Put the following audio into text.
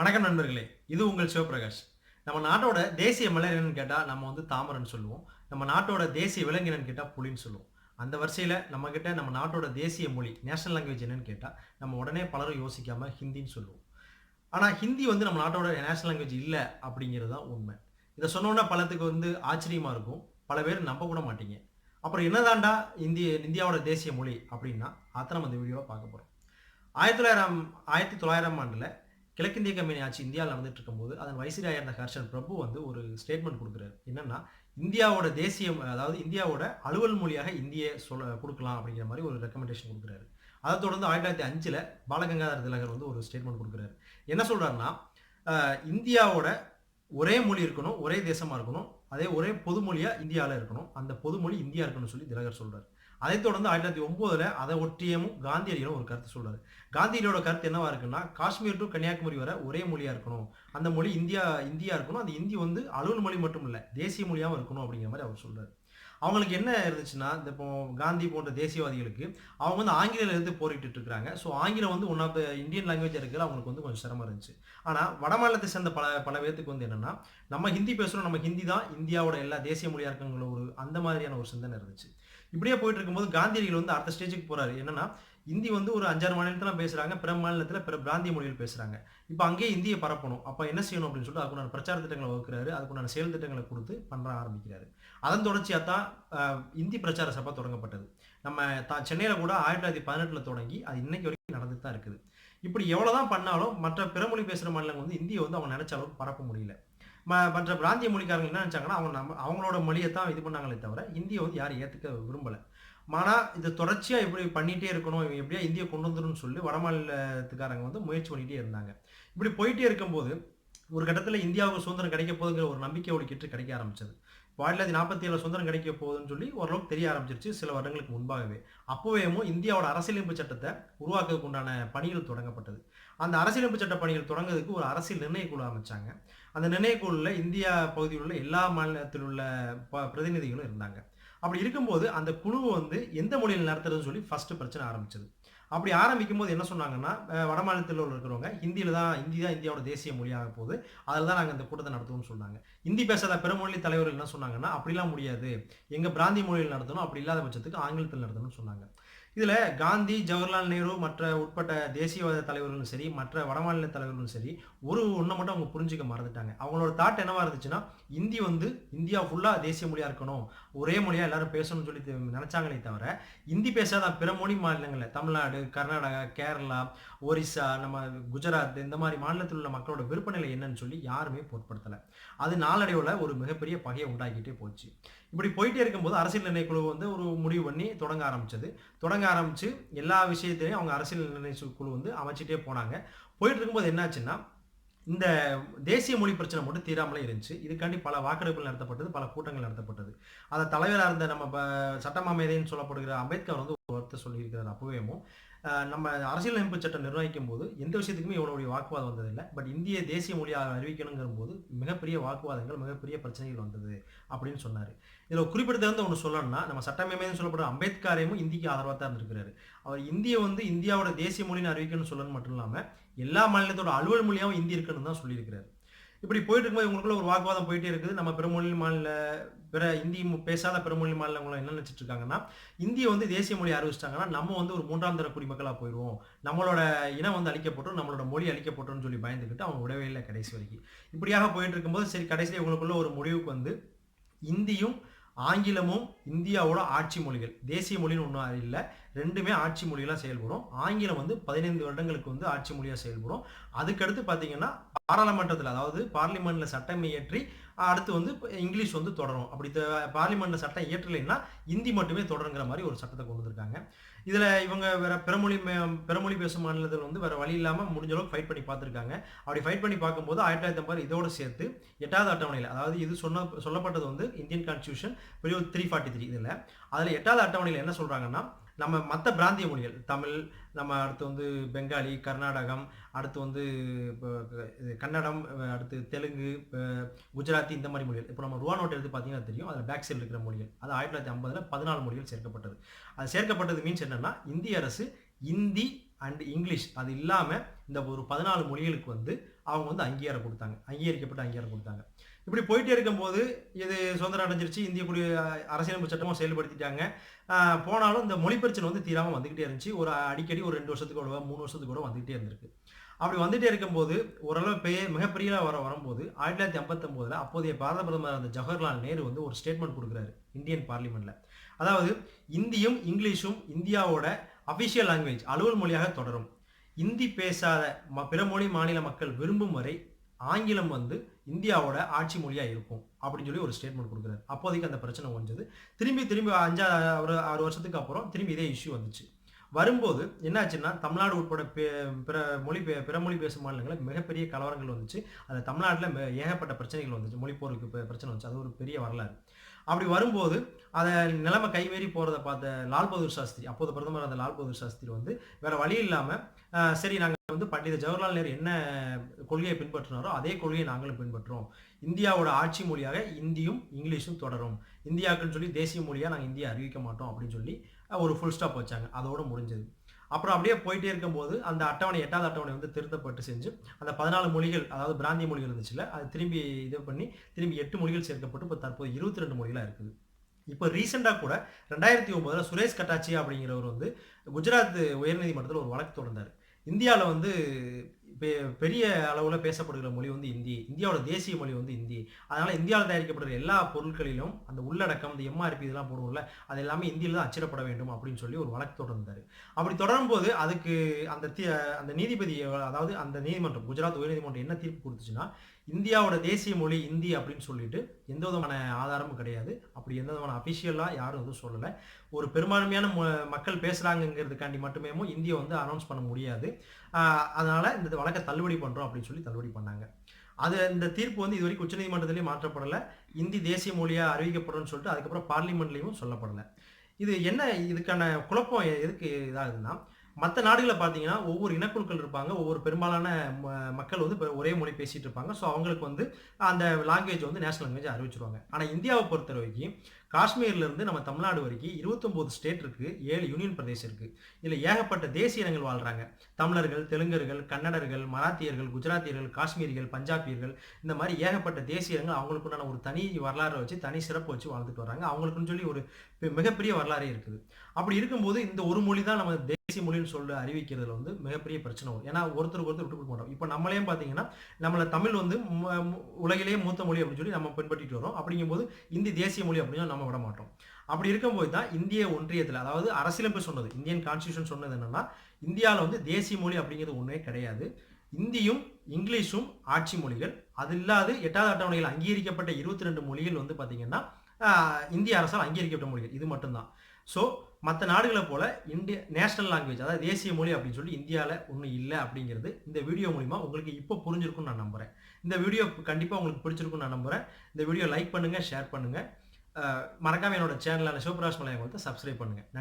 வணக்கம் நண்பர்களே இது உங்கள் சிவபிரகாஷ். நம்ம நாட்டோட தேசிய மலர் என்னன்னு கேட்டால் நம்ம வந்து தாமரைன்னு சொல்லுவோம். நம்ம நாட்டோட தேசிய விலங்கு என்னன்னு கேட்டால் புலின்னு சொல்லுவோம். அந்த வரிசையில் நம்மக்கிட்ட நம்ம நாட்டோட தேசிய மொழி நேஷனல் லாங்குவேஜ் என்னன்னு கேட்டால் நம்ம உடனே பலரும் யோசிக்காமல் ஹிந்தின்னு சொல்லுவோம். ஆனால் ஹிந்தி வந்து நம்ம நாட்டோட நேஷனல் லாங்குவேஜ் இல்லை அப்படிங்கிறது தான் உண்மை. இதை சொன்னோன்னா பலத்துக்கு வந்து ஆச்சரியமாக இருக்கும். பல பேர் நம்ப கூட மாட்டீங்க. அப்புறம் என்னதாண்டா இந்திய இந்தியாவோட தேசிய மொழி அப்படின்னா அதை நம்ம இந்த வீடியோவை பார்க்க போகிறோம் ஆயிரத்தி தொள்ளாயிரம் ஆயிரத்தி தொள்ளாயிரம் ஆண்டில் கிழக்கிந்திய கம்பெனி ஆட்சி இந்தியாவில் நடந்துட்டு இருக்கும்போது அதன் வைசிராயா இருந்த ஹர்ஷன் பிரபு வந்து ஒரு ஸ்டேட்மெண்ட் கொடுக்குறாரு. என்னன்னா இந்தியாவோட தேசிய அதாவது இந்தியாவோட அலுவல் மொழியாக இந்திய சொல்ல கொடுக்கலாம் அப்படிங்கிற மாதிரி ஒரு ரெக்கமெண்டேஷன் கொடுக்குறாரு. அதை தொடர்ந்து ஆயிரத்தி தொள்ளாயிரத்தி அஞ்சில் பாலகங்காதர திலகர் வந்து ஒரு ஸ்டேட்மெண்ட் கொடுக்குறாரு. என்ன சொல்கிறாருன்னா இந்தியாவோட ஒரே மொழி இருக்கணும் ஒரே தேசமாக இருக்கணும் அதே ஒரே பொதுமொழியாக இந்தியாவில் இருக்கணும் அந்த பொதுமொழி இந்தியா இருக்கணும்னு சொல்லி திலகர் சொல்கிறார் அதைத் தொடர்ந்து ஆயிரத்தி தொள்ளாயிரத்தி ஒன்பதுல அதை ஒட்டியமும் காந்தியடிகளும் ஒரு கருத்து சொல்றாரு. காந்தியடியோட கருத்து என்னவா இருக்குன்னா காஷ்மீர் டு கன்னியாகுமரி வரை ஒரே மொழியா இருக்கணும். அந்த மொழி இந்தியா இந்தியா இருக்கணும். அந்த இந்தி வந்து அலுவல் மொழி மட்டும் இல்லை தேசிய மொழியாகவும் இருக்கணும் அப்படிங்கிற மாதிரி அவர் சொல்றாரு. அவங்களுக்கு என்ன இருந்துச்சுன்னா இந்த இப்போ காந்தி போன்ற தேசியவாதிகளுக்கு அவங்க வந்து ஆங்கிலம் எடுத்து போரிட்டு இருக்கிறாங்க. ஸோ ஆங்கிலம் வந்து one of the Indian language இருக்கிற அவங்களுக்கு வந்து கொஞ்சம் சிரமம் இருந்துச்சு. ஆனால் வட மாநிலத்தை சேர்ந்த பல பல பேர்த்துக்கு வந்து என்னன்னா நம்ம ஹிந்தி பேசுகிறோம் நம்ம ஹிந்தி தான் இந்தியாவோட எல்லா தேசிய மொழியாக இருக்குங்கிற ஒரு அந்த மாதிரியான ஒரு சிந்தனை இருந்துச்சு. இப்படியே போயிட்டு இருக்கும்போது காந்தியடிகள் வந்து அடுத்த ஸ்டேஜுக்கு போறாரு. என்னன்னா இந்தி வந்து ஒரு அஞ்சாறு மாநிலத்தில் பேசுறாங்க பிற மாநிலத்தில் பிற பிராந்திய மொழிகள் பேசுறாங்க. இப்போ அங்கேயே இந்தியை பரப்பணும். அப்போ என்ன செய்யணும் அப்படின்னு சொல்லிட்டு அதுக்குண்டான பிரச்சார திட்டங்களை வகுக்கிறாரு. அதுக்குண்டான செயல் திட்டங்களை கொடுத்து பண்ண ஆரம்பிக்கிறாரு. அதன் தொடர்ச்சியாக தான் இந்தி பிரச்சார சபை தொடங்கப்பட்டது. நம்ம தான் சென்னையில் கூட ஆயிரத்தி தொள்ளாயிரத்தி பதினெட்டில் தொடங்கி அது இன்னைக்கு வரைக்கும் நடந்துட்டு தான் இருக்குது. இப்படி எவ்வளோ தான் பண்ணாலும் மற்ற பிற மொழி பேசுகிற மாநிலங்கள் வந்து இந்தியை வந்து அவங்க நினைச்ச அளவுக்கு பரப்ப முடியல. மற்ற பிராந்திய மொழிக்காரங்க என்ன நினச்சாங்கன்னா அவங்க நம்ம அவங்களோட மொழியை தான் இது பண்ணாங்களே தவிர இந்தியை வந்து யாரும் ஏற்றுக்க விரும்பலை. ஆனால் இது தொடர்ச்சியாக இப்படி பண்ணிகிட்டே இருக்கணும் இவங்க எப்படியா இந்தியை கொண்டு வந்துடும் சொல்லி வட மாநிலத்துக்காரங்க வந்து முயற்சி பண்ணிகிட்டே இருந்தாங்க. இப்படி போயிட்டே இருக்கும்போது ஒரு கட்டத்தில் இந்தியாவுக்கு சுதந்திரம் கிடைக்க போதுங்கிற ஒரு நம்பிக்கை ஒழிக்கிட்டு கிடைக்க ஆரம்பிச்சது. தொள்ளாயிரத்தி நாற்பத்தி ஏழு சுதந்திரம் கிடைக்க போகுதுன்னு சொல்லி ஓரளவுக்கு தெரிய ஆரம்பிச்சிருச்சு சில வருடங்களுக்கு முன்பாகவே. அப்போவேமோ இந்தியாவோட அரசியலமைப்பு சட்டத்தை உருவாக்குறதுக்கு உண்டான பணிகள் தொடங்கப்பட்டது. அந்த அரசியலமைப்பு சட்ட பணிகள் தொடங்குறதுக்கு ஒரு அரசியல் நிர்ணயக்குழு அமைச்சாங்க. அந்த நிர்ணய இந்தியா பகுதியில் உள்ள எல்லா மாநிலத்தில் உள்ள ப பிரதிநிதிகளும் இருந்தாங்க. அப்படி இருக்கும்போது அந்த குழுவை வந்து எந்த மொழியில் நடத்துறதுன்னு சொல்லி ஃபர்ஸ்ட் பிரச்சனை ஆரம்பிச்சது. அப்படி ஆரம்பிக்கும் போது என்ன சொன்னாங்கன்னா வட மாநிலத்தில் இருக்கிறவங்க ஹிந்தியில் தான் ஹிந்தி தான் இந்தியாவோட தேசிய மொழியாக போகுது. அதில் தான் நாங்கள் இந்த கூட்டத்தை நடத்துவோம்னு சொன்னாங்க. ஹிந்தி பேசாத பெருமொழி தலைவர்கள் என்ன சொன்னாங்கன்னா அப்படிலாம் முடியாது. எங்கள் பிராந்திய மொழியில் நடத்தணும். அப்படி இல்லாத பட்சத்துக்கு ஆங்கிலத்தில் நடத்தணும்னு சொன்னாங்க. இதில் காந்தி ஜவஹர்லால் நேரு மற்ற உட்பட்ட தேசியவாத தலைவர்களும் சரி மற்ற வடமாநில தலைவர்களும் சரி ஒரு ஒன்றை மட்டும் அவங்க புரிஞ்சுக்க மறந்துட்டாங்க. அவங்களோட தாட் என்னவா இருந்துச்சுன்னா இந்தி வந்து இந்தியா ஃபுல்லாக தேசிய மொழியாக இருக்கணும் ஒரே மொழியாக எல்லாரும் பேசணும்னு சொல்லி நினச்சாங்களே தவிர இந்தி பேசாத பிற மொழி மாநிலங்களில் தமிழ்நாடு கர்நாடகா கேரளா ஒரிசா நம்ம குஜராத் இந்த மாதிரி மாநிலத்தில் உள்ள மக்களோட விருப்ப நிலை என்னன்னு சொல்லி யாருமே பொருட்படுத்தலை. அது நாளடைவில் ஒரு மிகப்பெரிய பகையை உண்டாக்கிட்டே போச்சு. இப்படி போயிட்டே இருக்கும்போது அரசியல் நிர்ணயக்குழு வந்து ஒரு முடிவு பண்ணி தொடங்க ஆரம்பிச்சது. தொடங்க ஆரம்பிச்சு எல்லா விஷயத்தையும் அவங்க அரசியல் நிர்ணய குழு வந்து அமைச்சிட்டே போனாங்க. போயிட்டு இருக்கும்போது என்னாச்சுன்னா இந்த தேசிய மொழி பிரச்சனை மட்டும் தீராமலே இருந்துச்சு. இதுக்காண்டி பல வாக்கெடுப்புகள் நடத்தப்பட்டது பல கூட்டங்கள் நடத்தப்பட்டது. அதை தலைவராக இருந்த நம்ம சட்டமாமேதைன்னு சொல்லப்படுகிற அம்பேத்கர் வந்து ஒரு வார்த்தை சொல்லியிருக்கிறார் அப்பவேமும் நம்ம அரசியலமைப்பு சட்டம் நிர்ணயிக்கும் போது எந்த விஷயத்துக்குமே இவனுடைய வாக்குவாதம் வந்ததில்லை. பட் இந்திய தேசிய மொழியாக அறிவிக்கணுங்கிற போது மிகப்பெரிய வாக்குவாதங்கள் மிகப்பெரிய பிரச்சனைகள் வந்தது அப்படின்னு சொன்னார். இதில் குறிப்பிடத்தகுந்த ஒன்று சொல்லணும்னா நம்ம சட்டமேமைன்னு சொல்லப்படுற அம்பேத்கரையும் இந்திக்கு ஆதரவாக தான் இருந்திருக்கிறாரு. அவர் இந்தியை வந்து இந்தியாவோட தேசிய மொழின்னு அறிவிக்கணும்னு சொல்லணும் மட்டும் இல்லாமல் எல்லா மாநிலத்தோட அலுவல் மொழியாகவும் இந்தி இருக்குன்னு தான் சொல்லியிருக்கிறாரு. இப்படி போயிட்டு இருக்கும்போது இவங்களுக்குள்ள ஒரு வாக்குவாதம் போயிட்டே இருக்குது. நம்ம பெருமொழி மாநில பிற இந்தி பேசாத பெருமொழி மாநிலங்களும் என்ன நினச்சிட்டு இருக்காங்கன்னா இந்தியை வந்து தேசிய மொழி அறிவிச்சிட்டாங்கன்னா நம்ம வந்து ஒரு மூன்றாம் தர குடிமக்களாக போயிடுவோம் நம்மளோட இனம் வந்து அழிக்கப்பட்டோம் நம்மளோட மொழி அழிக்கப்பட்டோம்னு சொல்லி பயந்துக்கிட்டு அவங்க விடவே இல்லை கடைசி வரைக்கும். இப்படியாக போயிட்டு இருக்கும்போது சரி கடைசியில் இவங்களுக்குள்ள ஒரு முடிவுக்கு வந்து இந்தியும் ஆங்கிலமும் இந்தியாவோட ஆட்சி மொழிகள் தேசிய மொழின்னு ஒன்றும் இல்லை ரெண்டுமே ஆட்சி மொழிகளாக செயல்படும். ஆங்கிலம் வந்து பதினைந்து வருடங்களுக்கு வந்து ஆட்சி மொழியாக செயல்படும். அதுக்கடுத்து பார்த்தீங்கன்னா பாராளுமன்றத்தில் அதாவது பார்லிமெண்ட்ல சட்டம் இயற்றி அடுத்து வந்து இங்கிலீஷ் வந்து தொடரும். அப்படி பார்லிமெண்ட்டில் பார்லிமெண்ட்ல சட்டம் இயற்றலைன்னா இந்தி மட்டுமே தொடருங்கிற மாதிரி ஒரு சட்டத்தை கொண்டு வந்திருக்காங்க. இதில் இவங்க வேற பிறமொழி பிறமொழி பேசும் மாநிலத்தில் வந்து வேற வழி இல்லாமல் முடிஞ்ச அளவுக்கு ஃபைட் பண்ணி பார்த்துருக்காங்க அப்படி ஃபைட் பண்ணி பார்க்கும்போது ஆயிரத்தி தொள்ளாயிரத்தி ஐம்பது இதோட சேர்த்து எட்டாவது அட்டவணையில் அதாவது இது சொன்ன சொல்லப்பட்டது வந்து இந்தியன் கான்ஸ்டியூஷன் பிரிவு த்ரீ ஃபார்ட்டி த்ரீ இதில். அதில் எட்டாவது அட்டவணையில் என்ன சொல்கிறாங்கன்னா நம்ம மற்ற பிராந்திய மொழிகள் தமிழ் நம்ம அடுத்து வந்து பெங்காலி கர்நாடகம் அடுத்து வந்து இப்போ இது கன்னடம் அடுத்து தெலுங்கு குஜராத்தி இந்த மாதிரி மொழிகள். இப்போ நம்ம ரூபா நோட் எடுத்து பார்த்தீங்கன்னா தெரியும். அதில் பேக் சைடில் இருக்கிற மொழிகள். அது ஆயிரத்தி தொள்ளாயிரத்தி ஐம்பதில் பதினாலு மொழிகள் சேர்க்கப்பட்டது. அது சேர்க்கப்பட்டது மீன்ஸ் என்னென்னா இந்திய அரசு இந்தி அண்ட் இங்கிலீஷ் அது இல்லாமல் இந்த ஒரு பதினாலு மொழிகளுக்கு வந்து அவங்க வந்து அங்கீகாரம் கொடுத்தாங்க. அங்கீகரிக்கப்பட்ட அங்கீகாரம் கொடுத்தாங்க. இப்படி போயிட்டே இருக்கும்போது இது சுதந்திரம் அடைஞ்சிருச்சு. இந்திய குடி அரசியலமைப்பு சட்டமும் செயல்படுத்திட்டாங்க. போனாலும் இந்த மொழி பிரச்சனை வந்து தீராமல் வந்துக்கிட்டே இருந்துச்சு. ஒரு அடிக்கடி ஒரு ரெண்டு வருஷத்துக்கு கூட மூணு வருஷத்துக்கு கூட வந்துகிட்டே இருந்திருக்கு. அப்படி வந்துட்டே இருக்கும்போது ஓரளவு பெரிய மிகப்பெரிய வர வரும்போது ஆயிரத்தி தொள்ளாயிரத்தி ஐம்பத்தொம்போதில் அப்போதைய பாரத பிரதமர் அந்த ஜவஹர்லால் நேரு வந்து ஒரு ஸ்டேட்மெண்ட் கொடுக்குறாரு இந்தியன் பார்லிமெண்ட்டில் அதாவது இந்தியும் இங்கிலீஷும் இந்தியாவோட அஃபிஷியல் லாங்குவேஜ் அலுவல் மொழியாக தொடரும். இந்தி பேசாத ம பிற மொழி மாநில மக்கள் விரும்பும் வரை ஆங்கிலம் வந்து இந்தியாவோட ஆட்சி மொழியாக இருக்கும் அப்படின்னு சொல்லி ஒரு ஸ்டேட்மெண்ட் கொடுக்குறாரு. அப்போதைக்கு அந்த பிரச்சனை வந்துது திரும்பி திரும்பி அஞ்சாறு ஒரு ஆறு வருஷத்துக்கு அப்புறம் திரும்பி இதே இஷ்யூ வந்துச்சு. வரும்போது என்னாச்சுன்னா தமிழ்நாடு உட்பட பிற மொழி பே- பிற மொழி பேசும் மாநிலங்களில் மிகப்பெரிய கலவரங்கள் வந்துச்சு. அதில் தமிழ்நாட்டில் ஏகப்பட்ட பிரச்சனைகள் வந்துச்சு. மொழிப்போருக்கு பிரச்சனை வந்துச்சு. அது ஒரு பெரிய வரலாறு. அப்படி வரும்போது அதை நிலைமை கைமீறி போகிறத பார்த்த லால் பகதூர் சாஸ்திரி அப்போது பிரதமர் அந்த லால் பகதூர் சாஸ்திரி வந்து வேற வழி இல்லாமல் சரி நாங்கள் வந்து பண்டித ஜவஹர்லால் நேரு என்ன கொள்கையை பின்பற்றினாரோ அதே கொள்கையை நாங்களும் பின்பற்றுறோம். இந்தியாவோட ஆட்சி மொழியாக இந்தியும் இங்கிலீஷும் தொடரும். இந்தியாக்குன்னு சொல்லி தேசிய மொழியாக நாங்கள் இந்தியா அறிவிக்க மாட்டோம் அப்படின்னு சொல்லி ஒரு ஃபுல் ஸ்டாப் வச்சாங்க. அதோட முடிஞ்சது. அப்புறம் அப்படியே போயிட்டே இருக்கும்போது அந்த அட்டவணை எட்டாவது அட்டவணை வந்து திருத்தப்பட்டு செஞ்சு அந்த பதினாலு மொழிகள் அதாவது பிராந்திய மொழிகள் இருந்துச்சுல்ல அது திரும்பி இது பண்ணி திரும்பி எட்டு மொழிகள் சேர்க்கப்பட்டு இப்போ தற்போது இருபத்தி ரெண்டு மொழிகளாக இருக்குது. இப்போ ரீசெண்டாக கூட ரெண்டாயிரத்தி ஒன்பதுல சுரேஷ் கட்டாச்சி அப்படிங்கிறவர் வந்து குஜராத் உயர்நீதிமன்றத்தில் ஒரு வழக்கு தொடர்ந்தார். இந்தியாவில் வந்து பெரிய அளவில் பேசப்படுகிற மொழி வந்து இந்தி. இந்தியாவோட தேசிய மொழி வந்து இந்தி. அதனால் இந்தியாவில் தயாரிக்கப்படுற எல்லா பொருட்களிலும் அந்த உள்ளடக்கம் இந்த எம்ஆர்பி இதெல்லாம் போடுவோம்ல அது எல்லாமே இந்தியில் தான் அச்சிடப்பட வேண்டும் அப்படின்னு சொல்லி ஒரு வழக்கு தொடர்ந்தார். அப்படி தொடரும் போது அதுக்கு அந்த அந்த நீதிபதி அதாவது அந்த நீதிமன்றம் குஜராத் உயர்நீதிமன்றம் என்ன தீர்ப்பு கொடுத்துச்சுன்னா இந்தியாவோட தேசிய மொழி இந்தி அப்படின்னு சொல்லிட்டு எந்த விதமான ஆதாரமும் கிடையாது. அப்படி எந்த விதமான அஃபிஷியலாக யாரும் எதுவும் சொல்லலை. ஒரு பெரும்பான்மையான மொ- மக்கள் பேசுகிறாங்கங்கிறதுக்காண்டி மட்டுமே இந்தியை வந்து அனௌன்ஸ் பண்ண முடியாது. அதனால் இந்த வழக்கை தள்ளுபடி பண்ணுறோம் அப்படின்னு சொல்லி தள்ளுபடி பண்ணாங்க. அது இந்த தீர்ப்பு வந்து இது வரைக்கும் மாற்றப்படலை. இந்தி தேசிய மொழியாக அறிவிக்கப்படும்னு சொல்லிட்டு அதுக்கப்புறம் பார்லிமெண்ட்லேயும் சொல்லப்படலை. இது என்ன இதுக்கான குழப்பம் எதுக்கு இதாகுதுன்னா மற்ற நாடுகளை பார்த்தீங்கன்னா ஒவ்வொரு இனக்குழுக்கள் இருப்பாங்க. ஒவ்வொரு பெரும்பாலான ம- மக்கள் வந்து இப்போ ஒரே மொழி பேசிகிட்டு இருப்பாங்க. ஸோ அவங்களுக்கு வந்து அந்த லாங்குவேஜ் வந்து நேஷனல் லாங்குவேஜ் அறிவிச்சிருவாங்க. ஆனால் இந்தியாவை பொறுத்த வரைக்கும் காஷ்மீர்லேருந்து நம்ம தமிழ்நாடு வரைக்கும் இருபத்தொம்போது ஸ்டேட் இருக்குது ஏழு யூனியன் பிரதேசம் இருக்குது இதில் ஏகப்பட்ட தேசிய இனங்கள் வாழ்கிறாங்க தமிழர்கள் தெலுங்கர்கள் கன்னடர்கள் மராத்தியர்கள் குஜராத்தியர்கள் காஷ்மீரிகள் பஞ்சாபியர்கள் இந்த மாதிரி ஏகப்பட்ட தேசிய இனங்கள் அவங்களுக்குண்டான ஒரு தனி வரலாறை வச்சு தனி சிறப்பு வச்சு வாழ்ந்துட்டு வராங்க அவங்களுக்குன்னு சொல்லி ஒரு மிகப்பெரிய வரலாறே இருக்குது. அப்படி இருக்கும்போது இந்த ஒரு மொழி தான் நம்ம தேசிய மொழின்னு சொல்லி அறிவிக்கிறதுல வந்து மிகப்பெரிய பிரச்சனை வரும். ஏன்னா ஒருத்தருக்கு ஒருத்தர் விட்டு கொடுக்க மாட்டோம். இப்போ நம்மளே பார்த்தீங்கன்னா நம்மள தமிழ் வந்து மு- உலகிலேயே மூத்த மொழி அப்படின்னு சொல்லி நம்ம பின்பற்றிட்டு வரோம் அப்படிங்கும்போது இந்தி தேசிய மொழி அப்படின்னு நம்ம விட மாட்டோம். அப்படி இருக்கும்போது தான் இந்திய ஒன்றியத்தில் அதாவது அரசியலமைப்பு சொன்னது இந்தியன் கான்ஸ்டியூஷன் சொன்னது என்னன்னா இந்தியாவில் வந்து தேசிய மொழி அப்படிங்கிறது ஒன்றே கிடையாது. இந்தியும் இங்கிலீஷும் ஆட்சி மொழிகள். அது இல்லாது எட்டாவது அட்டவணையில் அங்கீகரிக்கப்பட்ட இருபத்தி ரெண்டு மொழிகள் வந்து பார்த்தீங்கன்னா இந்திய அரசால் அங்கீகரிக்கப்பட்ட மொழிகள். இது மட்டும்தான். ஸோ மற்ற நாடுகளை போல இந்திய நேஷனல் லாங்குவேஜ் அதாவது தேசிய மொழி அப்படின்னு சொல்லி இந்தியாவில் ஒன்றும் இல்லை அப்படிங்கிறது இந்த வீடியோ மூலிமா உங்களுக்கு இப்போ புரிஞ்சிருக்கும்னு நான் நம்புகிறேன் இந்த வீடியோ கண்டிப்பாக உங்களுக்கு பிடிச்சிருக்கும்னு நான் நம்புகிறேன் இந்த வீடியோ லைக் பண்ணுங்கள் ஷேர் பண்ணுங்கள் மறக்காம என்னோட சேனலான சிவபிராஷ் மலையை கொடுத்து சப்ஸ்கிரைப் பண்ணுங்கள் நன்றி.